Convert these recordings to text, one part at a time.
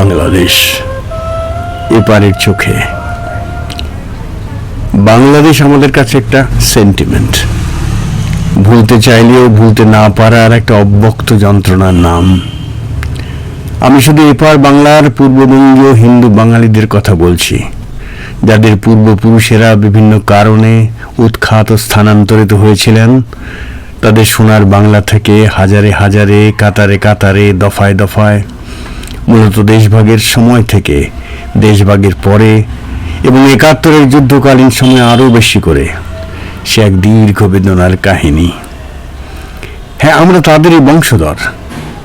বাংলাদেশ। এপারের চোখে। বাংলাদেশ আমাদের কাছে একটা সেন্টিমেন্ট ভুলতে চাইলেও ভুলতে না পারার একটা অব্যক্ত যন্ত্রণার নাম। আমি শুধু এপার বাংলার পূর্ববঙ্গীয় হিন্দু বাঙালিদের কথা বলছি। যাদের পূর্বপুরুষেরা বিভিন্ন কারণে উৎখাত স্থানান্তরিত হয়েছিলেন, তাদের সোনার বাংলা থেকে হাজারে হাজারে, কাতারে কাতারে, দফায় দফায় মূলত দেশভাগের সময় থেকে, দেশভাগের পরে এবং একাত্তরের যুদ্ধকালীন সময় আরও বেশি করে। সে এক দীর্ঘ বেদনার কাহিনী। হ্যাঁ আমরা তাদেরই বংশধর।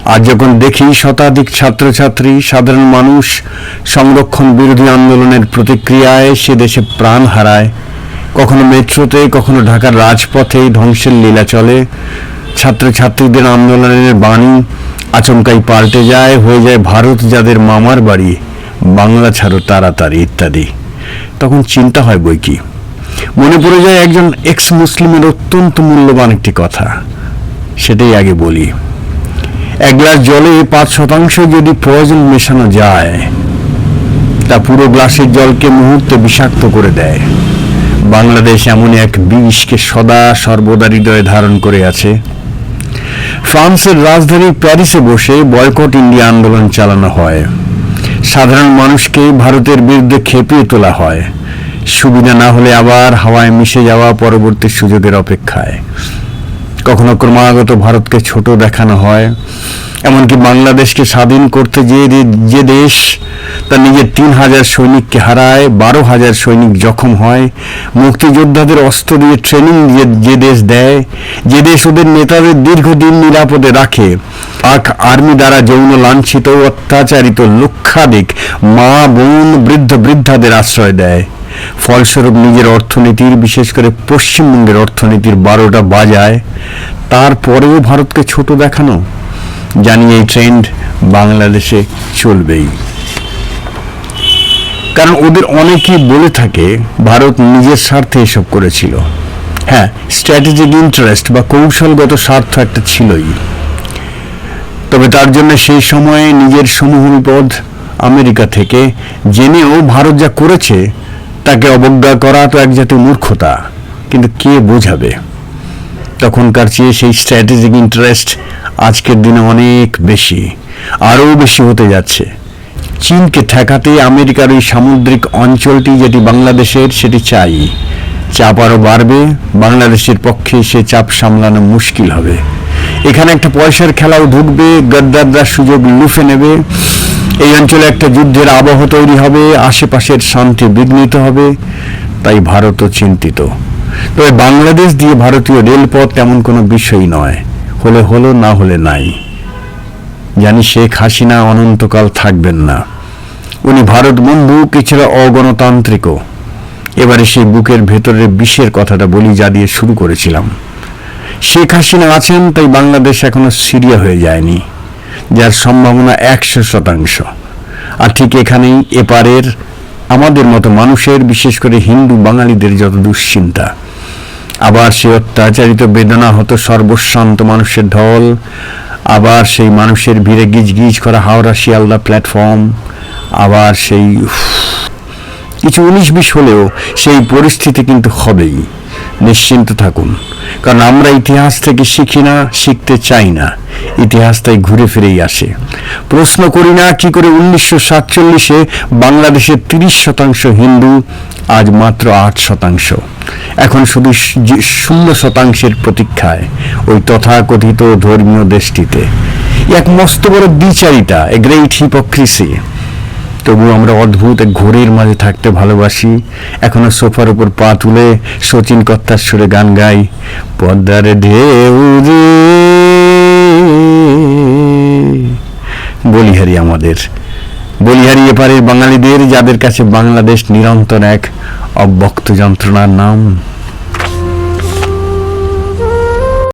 আজ যখন দেখি শতাধিক ছাত্রছাত্রী, সাধারণ মানুষ সংরক্ষণ বিরোধী আন্দোলনের প্রতিক্রিয়ায় সে দেশে প্রাণ হারায়, কখনো মেট্রোতে, কখনো ঢাকার রাজপথে ধ্বংসের লীলা চলে, ছাত্রছাত্রীদের আন্দোলনের বাণী আচমকাই পাল্টে যায়, হয়ে যায় ভারত যাদের মামার বাড়ি, বাংলা ছাড়ো তাড়াতাড়ি ইত্যাদি। তখন চিন্তা হয় বই কি? মনে পড়ে যায় একজন এক্স মুসলিমের অত্যন্ত মূল্যবান একটি কথা। সেটাই আগে বলি। এক গ্লাস জলে পাঁচ শতাংশ যদি প্রয়োজন মেশানো যায়, তা পুরো গ্লাসের জলকে মুহূর্তে বিষাক্ত করে দেয়। বাংলাদেশ এমন এক বিষকে সদা সর্বদা হৃদয়ে ধারণ করে আছে। ফ্রান্সের রাজধানী প্যারিসে বসে বয়কট ইন্ডিয়া আন্দোলন চালানো হয়। সাধারণ মানুষকে ভারতের বিরুদ্ধে খেপিয়ে তোলা হয়। সুবিধা না হলে আবার হাওয়ায় মিশে যাওয়া পরবর্তী সুযোগের অপেক্ষায়। কখনো ক্রমাগত ভারতকে ছোট দেখানো হয়। এমনকি বাংলাদেশকে স্বাধীন করতে যে যে দেশ, তার নিজের তিন হাজার সৈনিককে হারায়, বারো হাজার সৈনিক জখম হয়। মুক্তিযোদ্ধাদের অস্ত্র দিয়ে ট্রেনিং যে যে দেশ দেয়, যে দেশ ওদের নেতাদের দীর্ঘদিন নিরাপদে রাখে। পাক আর্মি দ্বারা যৌন লাঞ্ছিত অত্যাচারিত লক্ষাধিক মা, বোন, বৃদ্ধ, বৃদ্ধাদের আশ্রয় দেয়। ফলস্বরূপ নিজের অর্থনীতির, বিশেষ করে পশ্চিমবঙ্গের অর্থনীতির বারোটা বাজায়। তারপরেও ভারতকে ছোট দেখানো। জানি এই ট্রেন্ড বাংলাদেশে চলবেই। কারণ ওদের অনেকেই বলে থাকে, ভারত নিজের স্বার্থে এসব করেছিল। হ্যাঁ স্ট্র্যাটেজিক ইন্টারেস্ট বা কৌশলগত স্বার্থ একটা ছিলই। তবে তার জন্য সেই সময়ে নিজের সমূহ বিপদ আমেরিকা থেকে জেনেও ভারত যা করেছে, তাকে অবজ্ঞা করা তো এক জাতীয় মূর্খতা। কিন্তু কে বোঝাবে? তখনকার চেয়ে সেই স্ট্র্যাটেজিক ইন্টারেস্ট আজকের দিনে অনেক বেশি, আরও বেশি হতে যাচ্ছে। চীনকে ঠেকাতে আমেরিকার ওই সামুদ্রিক অঞ্চলটি যেটি বাংলাদেশের, সেটি চাই। চাপ আরও বাড়বে, বাংলাদেশের পক্ষে সে চাপ সামলানো মুশকিল হবে। এখানে একটা পয়সার খেলাও ঢুকবে, গদ্দাররা সুযোগ লুফে নেবে। এই অঞ্চলে একটা যুদ্ধের আবহ তৈরি হবে, আশেপাশের শান্তি বিঘ্নিত হবে, তাই ভারতও চিন্তিত। তবে বাংলাদেশ দিয়ে ভারতীয় রেলপথ তেমন কোনো বিষয় নয়। হলে হলো, না হলে নাই। জানি শেখ হাসিনা অনন্তকাল থাকবেন না। উনি ভারত বন্ধু কিছুটা অগণতান্ত্রিকও। এবারে সেই বুকের ভেতরের বিষের কথাটা বলি যা দিয়ে শুরু করেছিলাম। শেখ হাসিনা আছেন, তাই বাংলাদেশ এখনও সিরিয়া হয়ে যায়নি, যার সম্ভাবনা একশো শতাংশ। আর ঠিক এখানেই এপারের আমাদের মতো মানুষের, বিশেষ করে হিন্দু বাঙালিদের যত দুশ্চিন্তা আবার সে অত্যাচারিত বেদনা হতো সর্বশান্ত মানুষের ঢল, আবার সেই মানুষের ভিড়ে গিজ গিজ করা হাওড়া শিয়ালদা প্ল্যাটফর্ম আবার সেই কিছু উনিশ বিশ হলেও সেই পরিস্থিতি কিন্তু হবেই। নিশ্চিন্ত থাকুন। কারণ আমরা ইতিহাস থেকে শিখি না, শিখতে চাই না। ইতিহাস তাই ঘুরে ফিরেই আসে। প্রশ্ন করি না, কি করে উনিশশো সাতচল্লিশে বাংলাদেশের তিরিশ শতাংশ হিন্দু, আজ মাত্র আট শতাংশ। এখন শুধু শূন্য শতাংশের প্রতীক্ষায়, ওই তথাকথিত ধর্মীয় দেশটিতে। এক মস্ত বড় দ্বিচারিতা এ গ্রেট হিপোক্রিসি তবু আমরা অদ্ভুত এক ঘোরের মাঝে থাকতে ভালোবাসি। এখনও সোফার উপর পা তুলে শচীন কর্তার সুরে গান গাই। পদ্মার ঢেউ বলিহারি আমাদের। বলিহারি এপারের বাঙালিদের, যাদের কাছে বাংলাদেশ নিরন্তর এক অব্যক্ত যন্ত্রণার নাম।